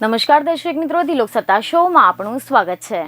નમસ્કાર દર્શક મિત્રો ધી લોકસત્તા શોમાં આપણું સ્વાગત છે.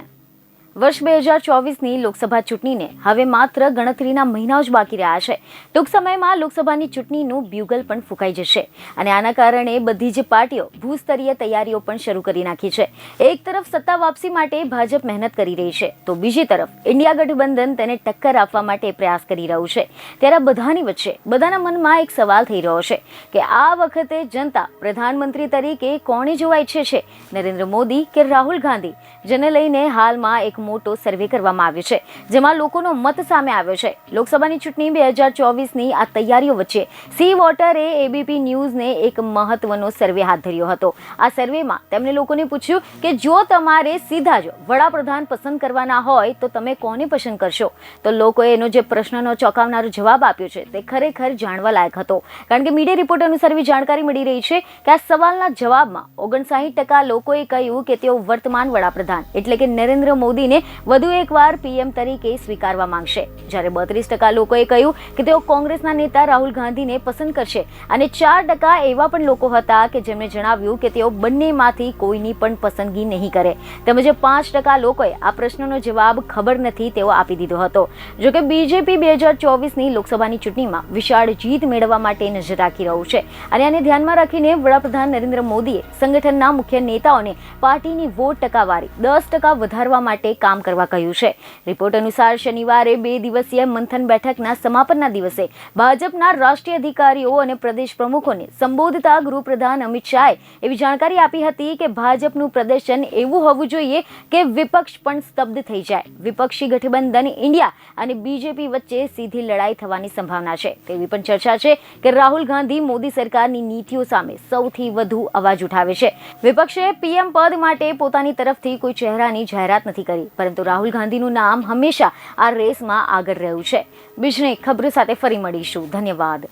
વર્ષ બે હજાર ચોવીસની લોકસભા ચૂંટણીને હવે માત્ર ગણતરીના મહિનાઓ જ બાકી રહ્યા છે. ટૂંક સમયમાં લોકસભાની ચૂંટણીનું બ્યુગલ પણ ફૂંકાઈ જશે અને આના કારણે બધી જ પાર્ટીઓ ભૂસ્તરીય તૈયારીઓ પણ શરૂ કરી નાખી છે. એક તરફ સત્તા વાપસી માટે ભાજપ મહેનત કરી રહી છે, તો બીજી તરફ ઇન્ડિયા ગઠબંધન તેને ટક્કર આપવા માટે પ્રયાસ કરી રહ્યું છે. ત્યારે બધાની વચ્ચે, બધાના મનમાં એક સવાલ થઈ રહ્યો છે કે આ વખતે જનતા પ્રધાનમંત્રી તરીકે કોણે જોવા ઈચ્છે છે? નરેન્દ્ર મોદી કે રાહુલ ગાંધી? જેને લઈને હાલમાં એક મોટો સર્વે કરવામાં આવ્યો છે, જેમાં લોકોનો મત સામે આવ્યો છે. લોકસભાની ચૂંટણી બે હજાર ચોવીસની આ તૈયારીઓ વચ્ચે સી વોટરે એબીપી ન્યૂઝને એક મહત્વનો સર્વે હાથ ધર્યો હતો. આ સર્વેમાં તેમણે લોકોને પૂછ્યું કે જો તમારે સીધા જ વડાપ્રધાન પસંદ કરવાના હોય, તો તમે કોને પસંદ કરશો? તો લોકોએ એનો જે પ્રશ્નનો ચોંકાવનારો જવાબ આપ્યો છે, તે ખરેખર જાણવા લાયક હતો. કારણ કે મીડિયા રિપોર્ટ અનુસાર એવી જાણકારી મળી રહી છે કે આ સવાલના જવાબમાં ઓગણસાહીઠ ટકા લોકોએ કહ્યું કે તેઓ વર્તમાન વડાપ્રધાન, એટલે કે નરેન્દ્ર મોદીને વધુ એકવાર પીએમ તરીકે સ્વીકારવા માંગશે. જ્યારે બત્રીસ ટકા લોકોએ કહ્યું કે તેઓ કોંગ્રેસના નેતા રાહુલ ગાંધીને પસંદ કરશે અને ચાર ટકા એવા પણ લોકો હતા કે જેમણે જણાવ્યું કે તેઓ બંનેમાંથી કોઈની પણ પસંદગી નહીં કરે. તેમજ પાંચ ટકા લોકોએ આ પ્રશ્નનો જવાબ ખબર નથી તેવો આપી દીધો હતો. જોકે બીજેપી બે હજાર ચોવીસની લોકસભાની ચૂંટણીમાં વિશાળ જીત મેળવવા માટે નજર રાખી રહ્યું છે. અને આને ધ્યાનમાં રાખીને વડાપ્રધાન નરેન્દ્ર મોદીએ સંગઠનના મુખ્ય નેતાઓને પાર્ટીની વોટ ટકાવારી દસ ટકા વધારવા માટે કામ કરવા કહ્યું છે. રિપોર્ટ અનુસાર શનિવારે બે દિવસીય મંથન બેઠકના સમાપનના દિવસે ભાજપના રાષ્ટ્રીય અધિકારીઓ અને પ્રદેશ પ્રમુખોને સંબોધતા ગૃહપ્રધાન અમિત શાહે એવી જાણકારી આપી હતી કે ભાજપનું પ્રદર્શન એવું હોવું જોઈએ કે વિપક્ષ પણ સ્તબ્ધ થઈ જાય. વિપક્ષી ગઠબંધન ઇન્ડિયા અને બીજેપી વચ્ચે સીધી લડાઈ થવાની સંભાવના છે. તેવી પણ ચર્ચા છે કે રાહુલ ગાંધી મોદી સરકારની નીતિઓ સામે સૌથી વધુ અવાજ ઉઠાવે છે. વિપક્ષે પીએમ પદ માટે પોતાની તરફથી કોઈ ચહેરાની જાહેરાત નથી કરી. પરંતુ રાહુલ ગાંધીનું નામ હંમેશા આ રેસમાં આગળ રહ્યું છે. બીજને ખબર સાથે ફરી મળીશું. ધન્યવાદ.